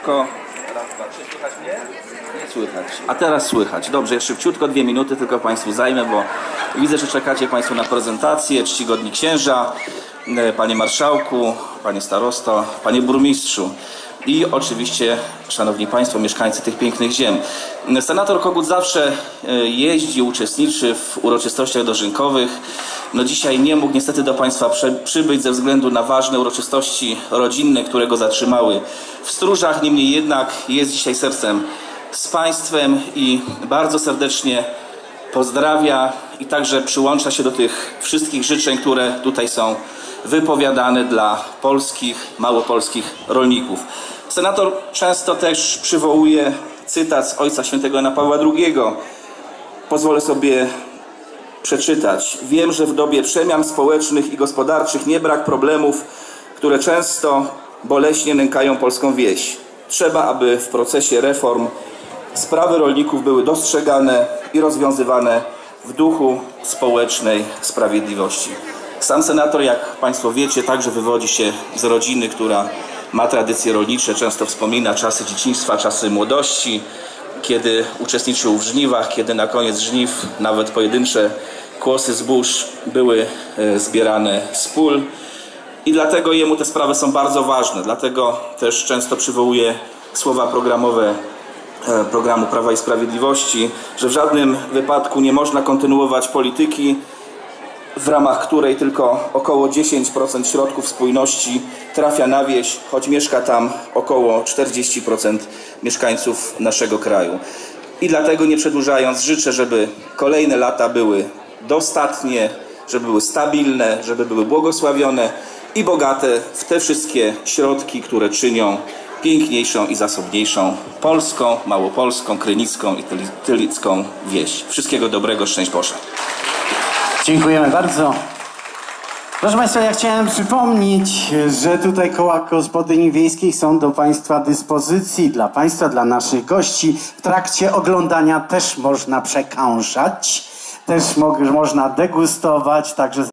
szybciutko. Raz, dwa. Słychać mnie? Nie słychać. A teraz słychać. Dobrze, ja szybciutko, dwie minuty tylko Państwu zajmę, bo widzę, że czekacie Państwo na prezentację. Czcigodni księża, e, Panie Marszałku, Panie Starosto, Panie Burmistrzu. I oczywiście, Szanowni Państwo, mieszkańcy tych pięknych ziem. Senator Kogut zawsze e, jeździ, uczestniczy w uroczystościach dożynkowych. No dzisiaj nie mógł niestety do Państwa przybyć ze względu na ważne uroczystości rodzinne, które go zatrzymały w stróżach. Niemniej jednak jest dzisiaj sercem z Państwem i bardzo serdecznie pozdrawia i także przyłącza się do tych wszystkich życzeń, które tutaj są wypowiadane dla polskich, małopolskich rolników. Senator często też przywołuje cytat z Ojca Świętego Jana Pawła II. Pozwolę sobie przeczytać. Wiem, że w dobie przemian społecznych i gospodarczych nie brak problemów, które często boleśnie nękają polską wieś. Trzeba, aby w procesie reform sprawy rolników były dostrzegane i rozwiązywane w duchu społecznej sprawiedliwości. Sam senator, jak Państwo wiecie, także wywodzi się z rodziny, która ma tradycje rolnicze, często wspomina czasy dzieciństwa, czasy młodości, kiedy uczestniczył w żniwach, kiedy na koniec żniw nawet pojedyncze kłosy zbóż były e, zbierane z pól. I dlatego jemu te sprawy są bardzo ważne. Dlatego też często przywołuje słowa programowe programu Prawa i Sprawiedliwości, że w żadnym wypadku nie można kontynuować polityki, w ramach której tylko około 10% środków spójności trafia na wieś, choć mieszka tam około 40% mieszkańców naszego kraju. I dlatego nie przedłużając, życzę, żeby kolejne lata były dostatnie, żeby były stabilne, żeby były błogosławione i bogate w te wszystkie środki, które czynią piękniejszą i zasobniejszą polską, małopolską, krynicką i tyli- tylicką wieś. Wszystkiego dobrego, szczęść Boże. Dziękujemy bardzo. Proszę Państwa, ja chciałem przypomnieć, że tutaj koła gospodyni wiejskich są do Państwa dyspozycji, dla Państwa, dla naszych gości. W trakcie oglądania też można przekąszać, też mo- można degustować, także